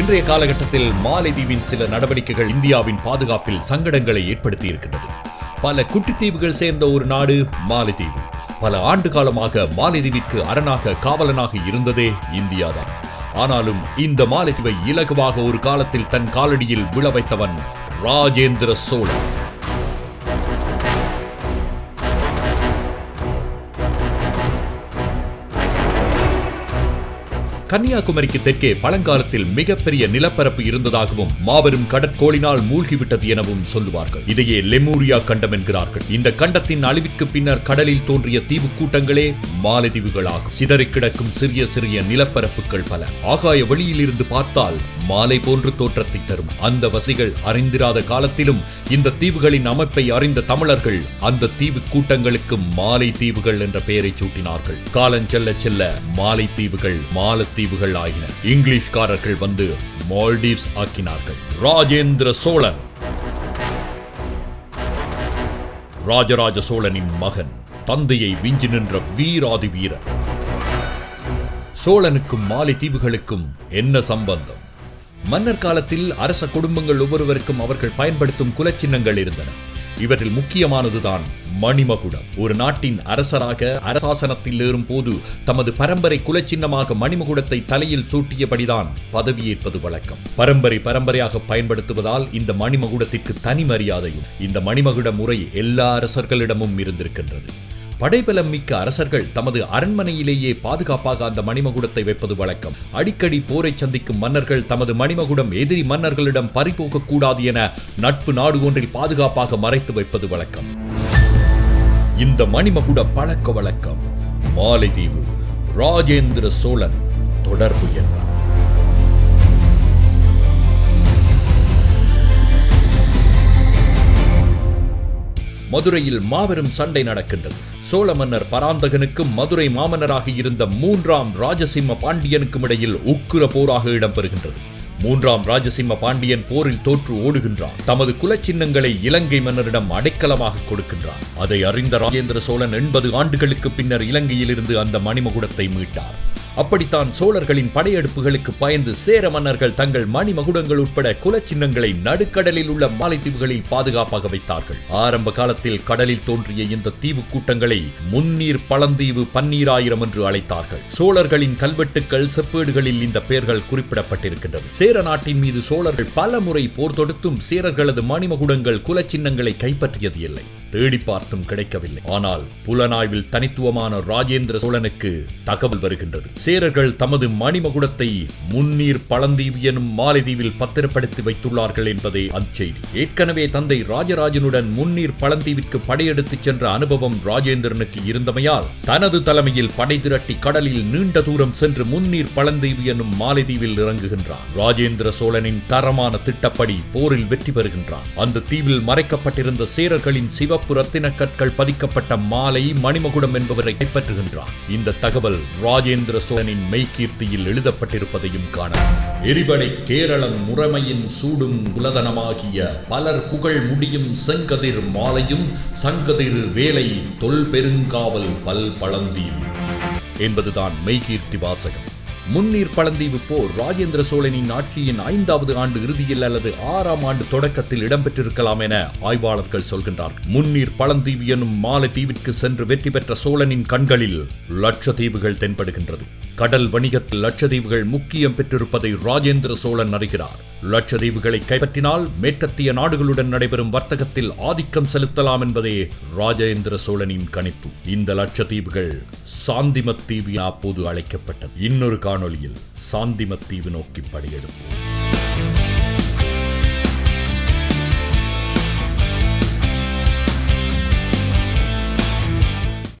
இன்றைய காலகட்டத்தில் மாலைதீவின் சில நடவடிக்கைகள் இந்தியாவின் பாதுகாப்பில் சங்கடங்களை ஏற்படுத்தி பல குட்டித்தீவுகள் சேர்ந்த ஒரு நாடு மாலைதீவு பல ஆண்டு காலமாக மாலைதீவிற்கு அரணாக காவலனாக இருந்ததே இந்தியாதான். ஆனாலும் இந்த மாலைதீவை இலகுவாக ஒரு காலத்தில் தன் காலடியில் விழ வைத்தவன் ராஜேந்திர சோழன். கன்னியாகுமரிக்கு தெற்கே பழங்காலத்தில் மிகப்பெரிய நிலப்பரப்பு இருந்ததாகவும் மாபெரும் கடற்கோளினால் மூழ்கிவிட்டது எனவும் சொல்லுவார்கள். இதையே லெமூரியா கண்டம் என்கிறார்கள். இந்த கண்டத்தின் அழிவிற்கு பின்னர் கடலில் தோன்றிய தீவு கூட்டங்களே மாலைதீவுகளாகும். சிதறி கிடக்கும் சிறிய சிறிய நிலப்பரப்புகள் பல. ஆகாய வெளியில் இருந்து பார்த்தால் மாலை போன்று தோற்றத்தை தரும். அந்த வசைகள் அறிந்திராத காலத்திலும் இந்த தீவுகளின் அமைப்பை அறிந்த தமிழர்கள் அந்த தீவு கூட்டங்களுக்கு மாலை தீவுகள் என்ற பெயரை சூட்டினார்கள். காலஞ்செல்ல செல்ல மாலை தீவுகள் தீவுகள் ஆகின. இங்கிலீஷ்காரர்கள் வந்து மால்டீவ்ஸ் ஆக்கினார்கள். ராஜேந்திர சோழன். ராஜராஜ சோழனின் மகன் தந்தையை விஞ்சி நின்ற வீராதி வீரன். சோழனுக்கும் மாலை தீவுகளுக்கும் என்ன சம்பந்தம்? மன்னர் காலத்தில் அரச குடும்பங்கள் ஒவ்வொருவருக்கும் அவர்கள் பயன்படுத்தும் குலச்சின்னங்கள் இருந்தன. இவற்றில் முக்கியமானதுதான் மணிமகுடம். ஒரு நாட்டின் அரசராக அரசாசனத்தில் ஏறும் போது தமது பரம்பரை குலச்சின்னமாக மணிமகுடத்தை தலையில் சூட்டியபடிதான் பதவியேற்பது வழக்கம். பரம்பரை பரம்பரையாக பயன்படுத்துவதால் இந்த மணிமகுடத்திற்கு தனி மரியாதையும் இந்த மணிமகுட முறை எல்லா அரசர்களிடமும் இருந்திருக்கின்றது. படைபலம் மிக்க அரசர்கள் தமது அரண்மனையிலேயே பாதுகாப்பாக அந்த மணிமகுடத்தை வைப்பது வழக்கம். அடிக்கடி போரை சந்திக்கும் மன்னர்கள் தமது மணிமகுடம் எதிரி மன்னர்களிடம் பறிபோகக்கூடாது என நட்பு நாடு ஒன்றில் பாதுகாப்பாக மறைத்து வைப்பது வழக்கம். இந்த மணிமகுட பழக்க வழக்கம். மாலைதீவு ராஜேந்திர சோழன் தொடர்பு என்ன மதுரையில் மாபெரும் சண்டை நடக்கின்றது. சோழ மன்னர் பராந்தகனுக்கும் மதுரை மாமன்னராக இருந்த மூன்றாம் ராஜசிம்ம பாண்டியனுக்கும் இடையில் உக்கிர போராக இடம்பெறுகின்றது. மூன்றாம் ராஜசிம்ம பாண்டியன் போரில் தோற்று ஓடுகின்றான். தமது குலச்சின்னங்களை இலங்கை மன்னரிடம் அடைக்கலமாக கொடுக்கின்றான். அதை அறிந்த ராஜேந்திர சோழன் எண்பது ஆண்டுகளுக்கு பின்னர் இலங்கையிலிருந்து அந்த மணிமகுடத்தை மீட்டார். அப்படித்தான் சோழர்களின் படையெடுப்புகளுக்கு பயந்து சேர மன்னர்கள் தங்கள் மணிமகுடங்கள் உட்பட குலச்சின்னங்களை நடுக்கடலில் உள்ள மாலைத்தீவுகளில் பாதுகாப்பாக வைத்தார்கள். ஆரம்ப காலத்தில் கடலில் தோன்றிய இந்த தீவு கூட்டங்களை முன்னீர் பழந்தீவு பன்னீராயிரம் என்று அழைத்தார்கள். சோழர்களின் கல்வெட்டுக்கள் செப்பேடுகளில் இந்த பெயர்கள் குறிப்பிடப்பட்டிருக்கின்றன சேர நாட்டின் மீது சோழர்கள் பல முறை போர் தொடுத்தும் சேரர்களது மணிமகுடங்கள் குலச்சின்னங்களை கைப்பற்றியது இல்லை. தேடி பார்த்தும் கிடைக்கவில்லை. ஆனால் புலனாய்வில் தனித்துவமான ராஜேந்திர சோழனுக்கு தகவல் வருகின்றது. சேரர்கள் தமது மணிமகுடத்தை முன்னீர் பழந்தீவு எனும் மாலைதீவில் பத்திரப்படுத்தி வைத்துள்ளார்கள் என்பதே அச்செய்தி ஏற்கனவே தந்தை ராஜராஜனுடன் முன்னீர் பழந்தீவிற்கு படையெடுத்துச் சென்ற அனுபவம் ராஜேந்திரனுக்கு இருந்தமையால் தனது தலைமையில் படை திரட்டி கடலில் நீண்ட தூரம் சென்று முன்னீர் பழந்தீவு எனும் மாலைதீவில் இறங்குகின்றான். ராஜேந்திர சோழனின் தரமான திட்டப்படி போரில் வெற்றி பெறுகின்றான். அந்த தீவில் மறைக்கப்பட்டிருந்த சேரர்களின் சிவப்பு ரத்தின கற்கள் பதிக்கப்பட்ட மாலை மணிமகுடம் என்பவரை கைப்பற்றுகின்றார் இந்த தகவல் ராஜேந்திர சோழனின் மெய்கீர்த்தியில் எழுதப்பட்டிருப்பதையும் காண எரிபடை கேரளம் முறைமையின் சூடும் குலதனமாகிய பலர் புகழ் முடியும் செங்கதிர் மாலையும் சங்கதிர் வேலை தொல் பெருங்காவல் பல் பழந்தியும். என்பதுதான் மெய்கீர்த்தி வாசகம். முன்னீர் பழந்தீவு போர் ராஜேந்திர சோழனின் ஆட்சியின் ஐந்தாவது ஆண்டு இறுதியில் அல்லது ஆறாம் ஆண்டு தொடக்கத்தில் இடம்பெற்றிருக்கலாம் என ஆய்வாளர்கள் சொல்கின்றார். முன்னீர் பழந்தீவு எனும் மாலத்தீவிற்கு சென்று வெற்றி பெற்ற சோழனின் கண்களில் லட்சத்தீவுகள் தென்படுகின்றது. கடல் வணிகத்தில் லட்சத்தீவுகள் முக்கியம் பெற்றிருப்பதை ராஜேந்திர சோழன் அறிகிறார். லட்சத்தீவுகளை கைப்பற்றினால் மேற்கத்திய நாடுகளுடன் நடைபெறும் வர்த்தகத்தில் ஆதிக்கம் செலுத்தலாம் என்பதே ராஜேந்திர சோழனின் கணிப்பு. இந்த லட்சத்தீவுகள் சாந்திமத்தீவு அப்போது அழைக்கப்பட்டது. இன்னொரு காணொலியில் சாந்திமத்தீவு நோக்கி படையெடுப்போம்.